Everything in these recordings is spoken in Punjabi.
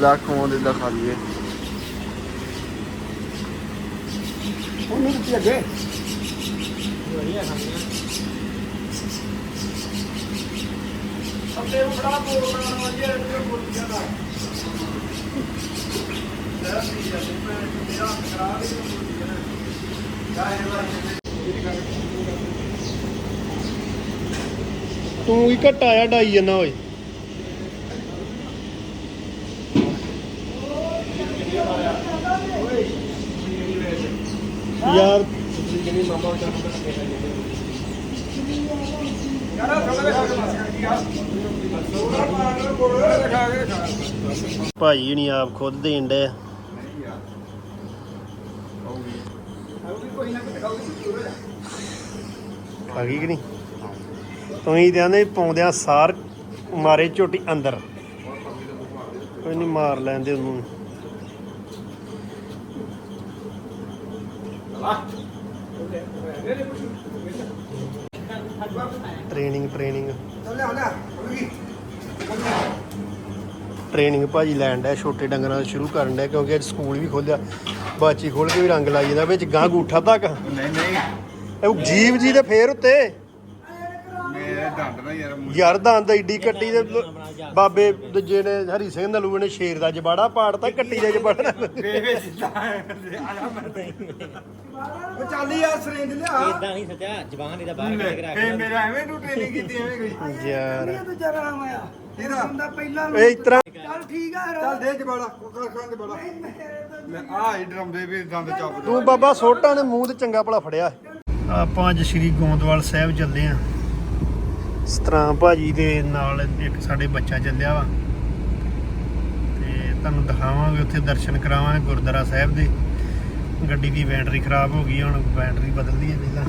ਲੱਖ ਆਉਂਦੇ ਦਾ ਖਾ ਲਈਏ। ਉਹਨੂੰ ਦਿੱਤੀ ਅੱਗੇ ਸੱਤੇ ਨੂੰ ਬੜਾ ਬੋਲ ਬਣਾਉਣਾ ਵਧੀਆ ਇਹ ਬੋਲੀਆਂ ਦਾ ਲੈ ਪੀ ਜਾਂਦੇ ਮੈਂ ਮੇਰਾ ਖਰਾਬ ਹੀ ਬੋਲੀਆਂ ਵਾਰ ਤੂੰ ਹੀ ਘਟਾ ਆ ਡਾਈ ਜਨਾ ਓਏ। ਯਾਰ। ਭਾਈ ਨਹੀਂ ਆਪ ਖੁਦ ਦੇਣ ਡੇ ਕੋਈ ਨਾ ਆ ਗਈ ਕਿ ਨਹੀਂ? ਤੂੰ ਹੀ ਕਹਿੰਦੇ ਪਾਉਂਦਿਆਂ ਸਾਰ, ਮਾਰੇ ਝੋਟੀ ਅੰਦਰ। ਕੋਈ ਨਹੀਂ ਮਾਰ ਲੈਂਦੇ ਉਹਨੂੰ। ਟ੍ਰੇਨਿੰਗ ਟ੍ਰੇਨਿੰਗ ਟ੍ਰੇਨਿੰਗ ਭਾਜੀ ਲੈਣ ਡਿਆ ਛੋਟੇ ਡੰਗਰਾਂ ਦਾ ਸ਼ੁਰੂ ਕਰਨ ਡਿਆ ਕਿਉਂਕਿ ਅੱਜ ਸਕੂਲ ਵੀ ਖੋਲਿਆ। ਬਾਚੀ ਖੋਲ ਕੇ ਵੀ ਰੰਗ ਲਾਈ ਜਾਂਦਾ ਵਿੱਚ ਗਾਂ ਗੂਠਾ ਤੱਕ ਨਹੀਂ ਨਹੀਂ। ਇਹ ਜੀਵ ਜੀ ਦੇ ਫੇਰ ਉੱਤੇ। ਦੰਦ ਨਾ ਯਾਰ ਯਾਰ ਦੰਦ ਏਡੀ ਕੱਟੀ ਦੇ ਬਾਬੇ ਦੂਜੇ ਨੇ ਹਰੀ ਸਿੰਘ ਨਲੂਏ ਨੇ ਸ਼ੇਰ ਦਾ ਜਬਾੜਾ ਪਾੜਤਾ ਕੱਟੀ ਦਾ ਜਬਾੜਾ। ਬੇਬੇ ਸਿੱਧਾ ਆਇਆ ਮੈਂ ਉਹ ਚੱਲ ਯਾਰ ਸਰੇਂਜ ਲਿਆ। ਇਦਾਂ ਨਹੀਂ ਸੱਚਾ ਜ਼ਬਾਨ ਇਹਦਾ ਬਾਹਰ ਕੱਢ ਕੇ ਰੱਖ ਮੇਰਾ ਐਵੇਂ ਨੂੰ ਟ੍ਰੇਨਿੰਗ ਕੀਤੀ ਐਵੇਂ ਗਈ ਯਾਰ। ਇਹ ਤਾਂ ਜਰਾ ਆਇਆ ਇਹਦਾ। ਪਹਿਲਾਂ ਇਹ ਇਸ ਤਰ੍ਹਾਂ ਚੱਲ ਠੀਕ ਆ ਚੱਲ ਦੇ ਜਬਾੜਾ ਕੋਕਰ ਖਾਂ ਦੇ ਬੜਾ ਲੈ ਆ ਹੀ ਡਰਮਦੇ ਵੀ ਦੰਦ ਚੱਪ ਤੂੰ ਬਾਬਾ ਸੋਟਾਂ ਨੇ ਮੂੰਹ ਤੇ ਚੰਗਾ ਭਲਾ ਫੜਿਆ। ਆਪਾਂ ਅੱਜ ਸ਼੍ਰੀ ਗੋਂਦਵਾਲ ਸਾਹਿਬ ਚੱਲੇ ਆ। ਸਤਰਾਮ ਭਾਜੀ ਦੇ ਨਾਲ ਇੱਕ ਸਾਡੇ ਬੱਚਾ ਚੱਲਿਆ ਵਾ। ਤੇ ਤੁਹਾਨੂੰ ਦਿਖਾਵਾਂਗੇ ਉੱਥੇ ਦਰਸ਼ਨ ਕਰਾਵਾਂਗੇ ਗੁਰਦੁਆਰਾ ਸਾਹਿਬ ਦੇ। ਗੱਡੀ ਦੀ ਬੈਟਰੀ ਖਰਾਬ ਹੋ ਗਈ ਹੁਣ ਬੈਟਰੀ ਬਦਲਦੀ ਹੈ ਪਹਿਲਾਂ।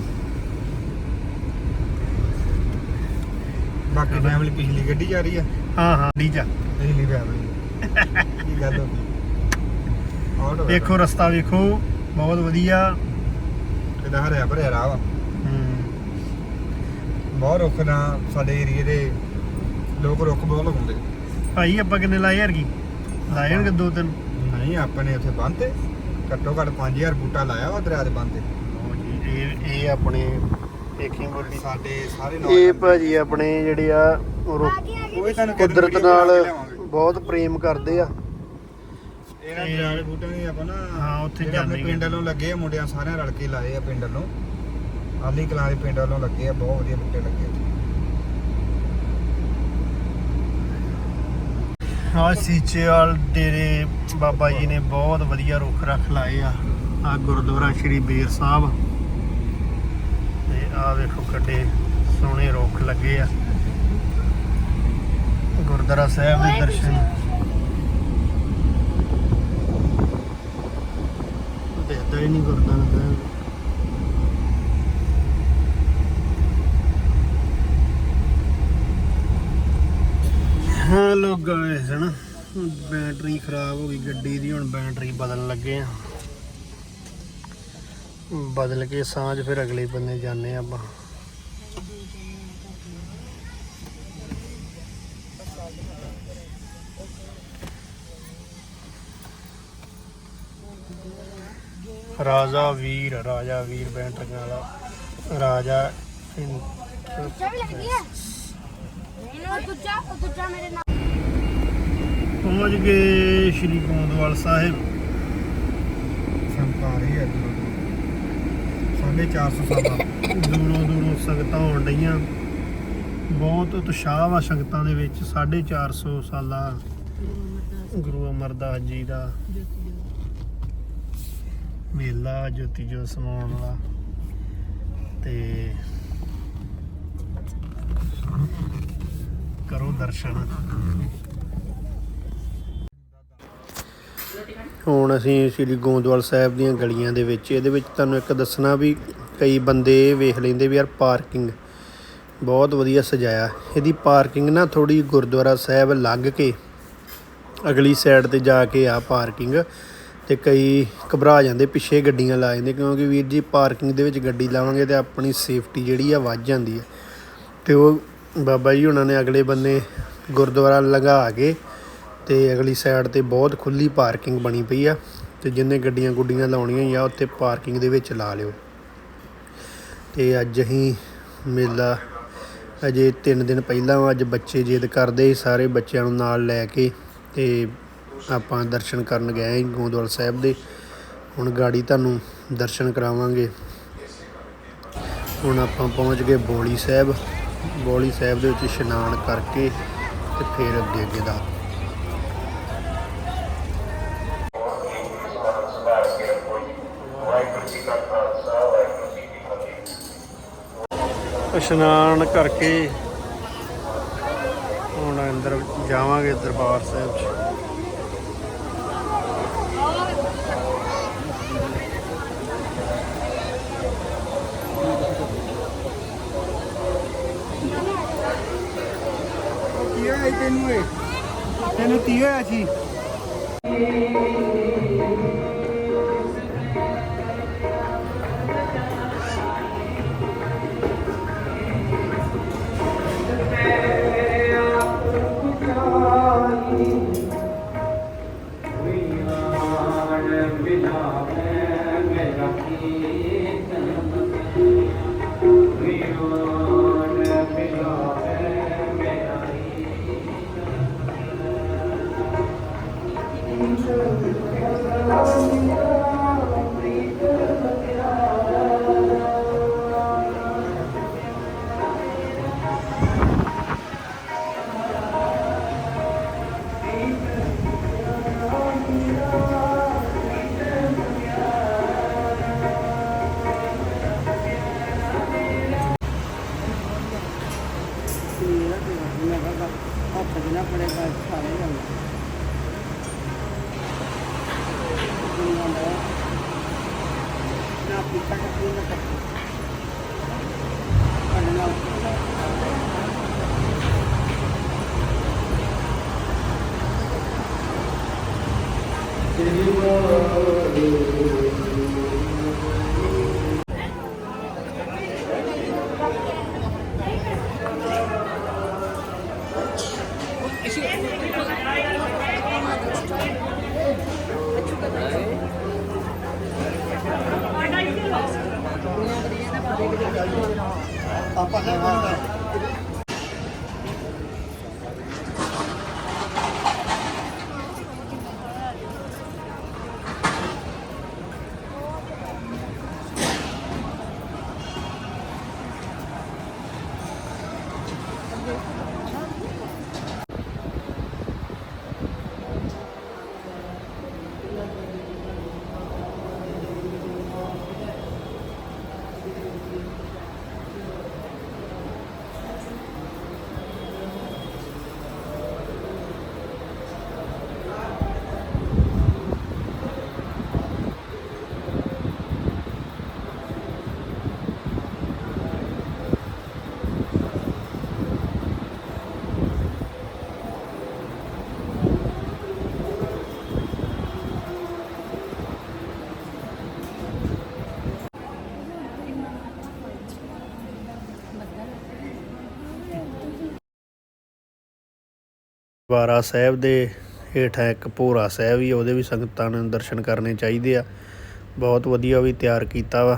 ਬਾਕੀ ਫੈਮਿਲੀ ਪਿਛਲੀ ਗੱਡੀ ਜਾ ਰਹੀ ਆ? ਹਾਂ ਹਾਂ ਡੀ ਜਾ। ਪਿਛਲੀ ਫੈਮਿਲੀ ਕੀ ਗੱਲ ਹੋ ਗਈ? ਵੇਖੋ ਰਸਤਾ ਵੇਖੋ। ਬਹੁਤ ਵਧੀਆ। ਇਹਦਾ ਹਰਿਆ ਭਰਿਆ ਰਾਹ ਵਾ। ਬਹੁਤ ਰੁੱਖ ਨਾ ਸਾਡੇ ਏਰੀਏ ਦੇ ਲੋਕ ਰੁੱਖ ਬਹੁਤ ਲਗਾਉਂਦੇ। ਭਾਈ ਆਪਾਂ ਕਿੰਨੇ ਲਾਏ ਯਾਰ ਕੀ? ਲਾਏ ਹੋਣਗੇ ਦੋ ਤਿੰਨ ਨਹੀਂ ਆਪਣੇ ਉੱਥੇ ਬੰਦ ਤੇ। ਘੱਟੋ ਘੱਟ 5000 ਬੂਟਾ ਲਾਇਆ ਵਾ ਦਰਿਆ ਦੇ ਬੰਦ ਤੇ। ਲਓ ਜੀ ਇਹ ਇਹ ਆਪਣੇ ਸਾਡੇ ਸਾਰੇ ਇਹ ਭਾਜੀ ਆਪਣੇ ਜਿਹੜੇ ਆ ਉਹ ਰੁੱਖ ਉਹ ਵੀ ਤੁਹਾਨੂੰ ਕਿਤੇ ਕੁਦਰਤ ਨਾਲ। ਬਹੁਤ ਪ੍ਰੇਮ ਕਰਦੇ ਆ। ਇਹਨਾਂ ਦਰਿਆ ਦੇ ਬੂਟੇ ਨਹੀਂ ਆਪਾਂ ਨਾ ਹਾਂ, ਉੱਥੇ ਜਾਂਦੇ ਪਿੰਡ ਵੱਲੋਂ ਲੱਗੇ ਆ ਮੁੰਡਿਆਂ ਸਾਰਿਆਂ ਰਲ ਕੇ ਲਾਏ ਆ ਪਿੰਡ ਵੱਲੋਂ। ਆਲੀ ਕਲਾਂ ਦੇ ਪਿੰਡ ਵੱਲੋਂ ਲੱਗੇ ਆ, ਬਹੁਤ ਵਧੀਆ ਬੂਟੇ ਲੱਗੇ ਆ। ਸੀਚੇਵਾਲ ਡੇਰੇ ਬਾਬਾ ਜੀ ਨੇ ਬਹੁਤ ਵਧੀਆ ਰੁੱਖ ਰੱਖ ਲਾਏ ਆ। ਆ ਗੁਰਦੁਆਰਾ ਸ਼੍ਰੀ ਬੇਰ ਸਾਹਿਬ। ਤੇ ਆ ਵੇਖੋ ਕੱਡੇ ਸੋਹਣੇ ਰੁੱਖ ਲੱਗੇ ਆ। ਗੁਰਦੁਆਰਾ ਸਾਹਿਬ ਦੇ ਦਰਸ਼ਨ। ਦੇਖਦਾ ਹੀ ਨਹੀਂ ਗੁਰਦੁਆਰਾ ਸਾਹਿਬ। ਹੈਲੋ ਗਾਇਸ ਹਨਾ ਬੈਟਰੀ ਖਰਾਬ ਹੋ ਗਈ, ਗੱਡੀ ਦੀ ਹੁਣ ਬੈਟਰੀ ਬਦਲਣ ਲੱਗੇ ਆ। ਬਦਲ ਕੇ ਸਾਂਝ ਫਿਰ ਅਗਲੇ ਬੰਨੇ ਜਾਂਦੇ ਆ ਆਪਾਂ। ਰਾਜਾ ਵੀਰ ਰਾਜਾ ਵੀਰ ਬੈਟਰੀਆਂ ਵਾਲਾ। ਰਾਜਾ ਇਨ- ਦੂਜਾ ਦੂਜਾ ਮੇਰੇ ਨਾਲ। ਪਹੁੰਚ ਗਏ ਸ਼੍ਰੀ ਗੋਂਦਵਾਲ ਸਾਹਿਬ। ਸੰਤ ਆ ਰਹੀ ਹੈ ਸਾਢੇ 400 ਸਾਲਾਂ ਦੂਰੋਂ ਦੂਰੋਂ ਸੰਗਤਾਂ ਆਉਣ ਡਈਆਂ। ਬਹੁਤ ਉਤਸ਼ਾਹ ਵਾ ਸੰਗਤਾਂ ਦੇ ਵਿੱਚ। 450 ਸਾਲਾਂ ਗੁਰੂ ਅਮਰਦਾਸ ਜੀ ਦਾ ਮੇਲਾ, ਜੋਤੀ ਜੋ ਸਮਾਉਣ ਵਾਲਾ। ਤੇ ਕਰੋ ਦਰਸ਼ਨ। ਹੁਣ ਅਸੀਂ ਸ੍ਰੀ ਗੋਂਦਵਾਲ ਸਾਹਿਬ ਦੀਆਂ ਗਲੀਆਂ ਦੇ ਵਿੱਚ, ਇਹਦੇ ਵਿੱਚ ਤੁਹਾਨੂੰ ਇੱਕ ਦੱਸਣਾ ਵੀ ਕਈ ਬੰਦੇ ਵੇਖ ਲੈਂਦੇ ਵੀ ਯਾਰ ਪਾਰਕਿੰਗ ਬਹੁਤ ਵਧੀਆ ਸਜਾਇਆ। ਇਹਦੀ ਪਾਰਕਿੰਗ ਨਾ ਥੋੜੀ ਗੁਰਦੁਆਰਾ ਸਾਹਿਬ ਲੱਗ ਕੇ ਅਗਲੀ ਸਾਈਡ ਤੇ ਜਾ ਕੇ ਆ ਪਾਰਕਿੰਗ ਤੇ ਕਈ ਘਬਰਾ ਜਾਂਦੇ, ਪਿੱਛੇ ਗੱਡੀਆਂ ਲਾ ਜਾਂਦੇ ਕਿਉਂਕਿ ਵੀਰ ਜੀ ਪਾਰਕਿੰਗ ਦੇ ਵਿੱਚ ਗੱਡੀ ਲਾਵਾਂਗੇ ਤੇ ਆਪਣੀ ਸੇਫਟੀ ਜਿਹੜੀ ਆ ਵੱਧ ਜਾਂਦੀ ਹੈ ਤੇ ਉਹ ਬਾਬਾ ਜੀ ਉਹਨਾਂ ਨੇ ਅਗਲੇ ਬੰਨੇ ਗੁਰਦੁਆਰਾ ਲਗਾ ਕੇ ਤੇ ਅਗਲੀ ਸਾਈਡ ਤੇ ਬਹੁਤ ਖੁੱਲੀ ਪਾਰਕਿੰਗ ਬਣੀ ਪਈ ਆ ਤੇ ਜਿੰਨੇ ਗੱਡੀਆਂ ਗੁੱਡੀਆਂ ਲਾਉਣੀਆਂ ਆ, ਉੱਥੇ ਪਾਰਕਿੰਗ ਦੇ ਵਿੱਚ ਲਾ ਲਿਓ। ਤੇ ਅੱਜ ਅਸੀਂ ਮੇਲਾ ਅਜੇ 3 ਦਿਨ ਪਹਿਲਾਂ ਅੱਜ ਬੱਚੇ ਜਿੱਦ ਕਰਦੇ ਸਾਰੇ ਬੱਚਿਆਂ ਨੂੰ ਨਾਲ ਲੈ ਕੇ ਤੇ ਆਪਾਂ ਦਰਸ਼ਨ ਕਰਨ ਗਏ ਸੀ ਸਾਹਿਬ ਦੇ। ਹੁਣ ਗਾੜੀ ਤੁਹਾਨੂੰ ਦਰਸ਼ਨ ਕਰਾਵਾਂਗੇ। ਹੁਣ ਆਪਾਂ ਪਹੁੰਚ ਗਏ ਬੋਲੀ ਸਾਹਿਬ। ਬੋਲੀ ਸਾਹਿਬ ਦੇ ਵਿੱਚ ਇਸ਼ਨਾਨ ਕਰਕੇ ਤੇ ਫਿਰ ਅੱਗੇ ਅੱਗੇ ਦਾ ਇਸ਼ਨਾਨ ਕਰਕੇ ਹੁਣ ਅੰਦਰ ਜਾਵਾਂਗੇ ਦਰਬਾਰ ਸਾਹਿਬ 'ਚ। ਕੀ ਹੋਇਆ ਸੀ ਤੈਨੂੰ बिना पड़े का अच्छा नहीं लगता ना पिता का पूर्ण पढ़ना Thank you. ਆਪਾਂ ਸੀ ਬਾਰਾ ਸਾਹਿਬ ਦੇ ਹੇਠਾਂ ਇੱਕ ਭੋਰਾ ਸਾਹਿਬ ਵੀ ਆ, ਉਹਦੇ ਵੀ ਸੰਗਤਾਂ ਨੂੰ ਦਰਸ਼ਨ ਕਰਨੇ ਚਾਹੀਦੇ ਆ। ਬਹੁਤ ਵਧੀਆ ਵੀ ਤਿਆਰ ਕੀਤਾ ਵਾ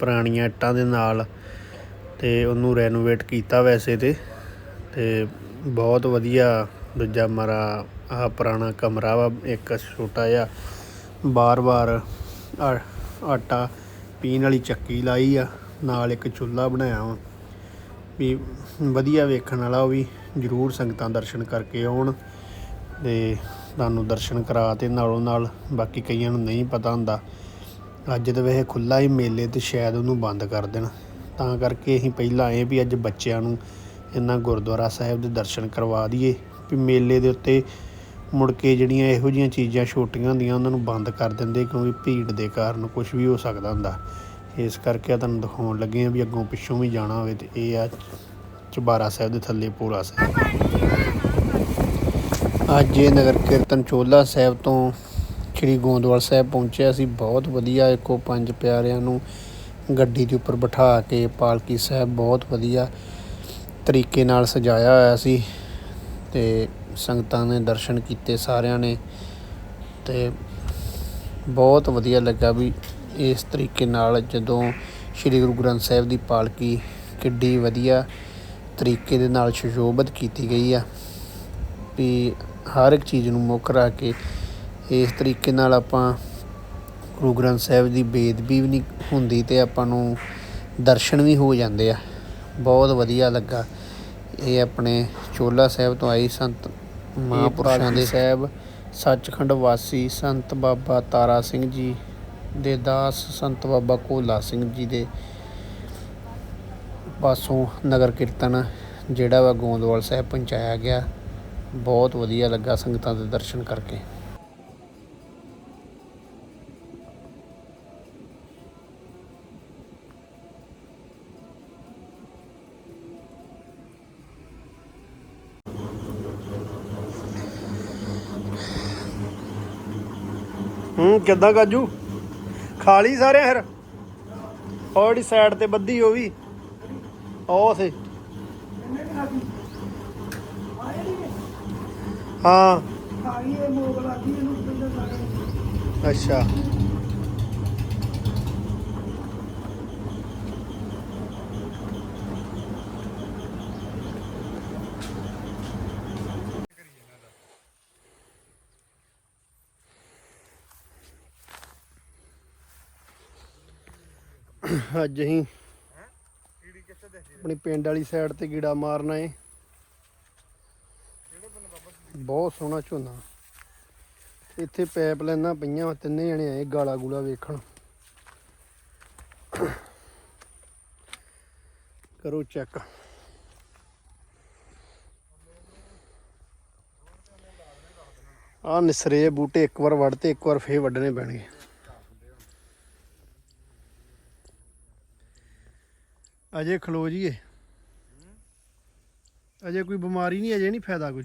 ਪੁਰਾਣੀਆਂ ਇੱਟਾਂ ਦੇ ਨਾਲ ਤੇ ਉਹਨੂੰ ਰੈਨੋਵੇਟ ਕੀਤਾ ਵੈਸੇ ਤੇ। ਤੇ ਬਹੁਤ ਵਧੀਆ ਦੂਜਾ ਮਰਾ ਆਹ ਪੁਰਾਣਾ ਕਮਰਾ ਵਾ ਇੱਕ ਛੋਟਾ ਜਿਹਾ ਬਾਰ-ਬਾਰ ਆਟਾ ਪੀਣ ਵਾਲੀ ਚੱਕੀ ਲਾਈ ਆ ਨਾਲ ਇੱਕ ਚੁੱਲ੍ਹਾ ਬਣਾਇਆ ਵਾ। ਵੀ ਵਧੀਆ ਵੇਖਣ ਵਾਲਾ, ਉਹ ਵੀ ਜ਼ਰੂਰ ਸੰਗਤਾਂ ਦਰਸ਼ਨ ਕਰਕੇ ਆਉਣ ਤੇ ਤੁਹਾਨੂੰ ਦਰਸ਼ਨ ਕਰਾ ਤੇ ਨਾਲੋਂ ਨਾਲ ਬਾਕੀ ਕਈਆਂ ਨੂੰ ਨਹੀਂ ਪਤਾ ਹੁੰਦਾ। ਅੱਜ ਤਾਂ ਵੈਸੇ ਖੁੱਲਾ ਹੀ ਮੇਲੇ ਤੇ ਸ਼ਾਇਦ ਉਹਨੂੰ ਬੰਦ ਕਰ ਦੇਣ। ਤਾਂ ਕਰਕੇ ਅਸੀਂ ਪਹਿਲਾਂ ਆਏ ਵੀ ਅੱਜ ਬੱਚਿਆਂ ਨੂੰ ਇਹਨਾਂ ਗੁਰਦੁਆਰਾ ਸਾਹਿਬ ਦੇ ਦਰਸ਼ਨ ਕਰਵਾ ਦਈਏ। ਵੀ ਮੇਲੇ ਦੇ ਉੱਤੇ ਮੁੜ ਕੇ ਜਿਹੜੀਆਂ ਇਹੋ ਜਿਹੀਆਂ ਚੀਜ਼ਾਂ ਛੋਟੀਆਂ ਹੁੰਦੀਆਂ, ਉਹਨਾਂ ਨੂੰ ਬੰਦ ਕਰ ਦਿੰਦੇ ਕਿਉਂਕਿ ਭੀੜ ਦੇ ਕਾਰਨ ਕੁਝ ਵੀ ਹੋ ਸਕਦਾ ਹੁੰਦਾ। ਇਸ ਕਰਕੇ ਆ ਤੁਹਾਨੂੰ ਦਿਖਾਉਣ ਲੱਗੇ ਆ ਵੀ ਅੱਗੋਂ ਪਿੱਛੋਂ ਵੀ ਜਾਣਾ ਹੋਵੇ ਤੇ ਇਹ ਆ ਚਬਾਰਾ ਸਾਹਿਬ ਦੇ ਥੱਲੇ ਪੂਰਾ ਸਾਹਿਬ। ਅੱਜ ਇਹ ਨਗਰ ਕੀਰਤਨ ਚੋਲਾ ਸਾਹਿਬ ਤੋਂ ਸ੍ਰੀ ਗੋਂਦਵਾਲ ਸਾਹਿਬ ਪਹੁੰਚਿਆ ਸੀ। ਬਹੁਤ ਵਧੀਆ ਇੱਕੋ ਪੰਜ ਪਿਆਰਿਆਂ ਨੂੰ ਗੱਡੀ ਦੇ ਉੱਪਰ ਬਿਠਾ ਕੇ ਪਾਲਕੀ ਸਾਹਿਬ ਬਹੁਤ ਵਧੀਆ ਤਰੀਕੇ ਨਾਲ ਸਜਾਇਆ ਹੋਇਆ ਸੀ ਤੇ ਸੰਗਤਾਂ ਨੇ ਦਰਸ਼ਨ ਕੀਤੇ ਸਾਰਿਆਂ ਨੇ ਤੇ ਬਹੁਤ ਵਧੀਆ ਲੱਗਾ ਵੀ ਇਸ ਤਰੀਕੇ ਨਾਲ ਜਦੋਂ ਸ੍ਰੀ ਗੁਰੂ ਗ੍ਰੰਥ ਸਾਹਿਬ ਦੀ ਪਾਲਕੀ ਕਿੱਡੀ ਵਧੀਆ ਤਰੀਕੇ ਦੇ ਨਾਲ ਸੁਸ਼ੋਭਿਤ ਕੀਤੀ ਗਈ ਆ ਵੀ ਹਰ ਇੱਕ ਚੀਜ਼ ਨੂੰ ਮੁੱਖ ਰੱਖ ਕੇ ਇਸ ਤਰੀਕੇ ਨਾਲ ਆਪਾਂ ਗੁਰੂ ਗ੍ਰੰਥ ਸਾਹਿਬ ਦੀ ਬੇਦਬੀ ਵੀ ਨਹੀਂ ਹੁੰਦੀ ਤੇ ਆਪਾਂ ਨੂੰ ਦਰਸ਼ਨ ਵੀ ਹੋ ਜਾਂਦੇ ਆ। ਬਹੁਤ ਵਧੀਆ ਲੱਗਾ। ਇਹ ਆਪਣੇ ਚੋਲਾ ਸਾਹਿਬ ਤੋਂ ਆਈ ਸੰਤ ਮਹਾਂਪੁਰਸ਼ਾਂ ਦੇ ਸਾਹਿਬ ਸੱਚਖੰਡ ਵਾਸੀ ਸੰਤ ਬਾਬਾ ਤਾਰਾ ਸਿੰਘ ਜੀ ਦੇ ਦਾਸ ਸੰਤ ਬਾਬਾ ਕੋਲਾ ਸਿੰਘ ਜੀ ਦੇ ਪਾਸੋਂ ਨਗਰ ਕੀਰਤਨ, ਜਿਹੜਾ ਵਾ ਗੋਂਦਵਾਲ ਸਾਹਿਬ ਪਹੁੰਚਾਇਆ ਗਿਆ। ਬਹੁਤ ਵਧੀਆ ਲੱਗਾ ਸੰਗਤਾਂ ਦੇ ਦਰਸ਼ਨ ਕਰਕੇ। ਹੂੰ, ਕਿੱਦਾਂ ਕਾਜੂ? ਖਾ ਲਈ ਸਾਰੇ ਫਿਰ। ਉਹ ਜਿਹੜੀ ਸਾਈਡ ਤੇ ਬੱਦੀ ਉਹ ਵੀ। ਉਹ ਸੇ। ਹਾਂ। ਅੱਛਾ। ਅੱਜ ਅਸੀਂ ਆਪਣੀ ਪਿੰਡ ਵਾਲੀ ਸਾਈਡ ਤੇ ਗੀੜਾ ਮਾਰਨਾ ਏ ਬਹੁਤ ਸੋਹਣਾ ਝੋਨਾ। ਇੱਥੇ ਪੈਪ ਲਾਈਨਾਂ ਪਈਆਂ, ਤਿੰਨੇ ਜਣੇ ਆਏ ਗਾਲਾ ਗੂਲਾ ਵੇਖਣ। ਕਰੋ ਚੈੱਕ। ਆ ਨਿਸਰੇ ਬੂਟੇ ਇੱਕ ਵਾਰ ਵੱਢ ਤੇ ਇੱਕ ਵਾਰ ਫੇਰ ਵੱਢਣੇ ਪੈਣਗੇ। ਅਜੇ ਖਲੋ ਜੀਏ ਅਜੇ ਕੋਈ ਬਿਮਾਰੀ ਨਹੀਂ ਅਜੇ ਨਹੀਂ ਫਾਇਦਾ ਕੋਈ।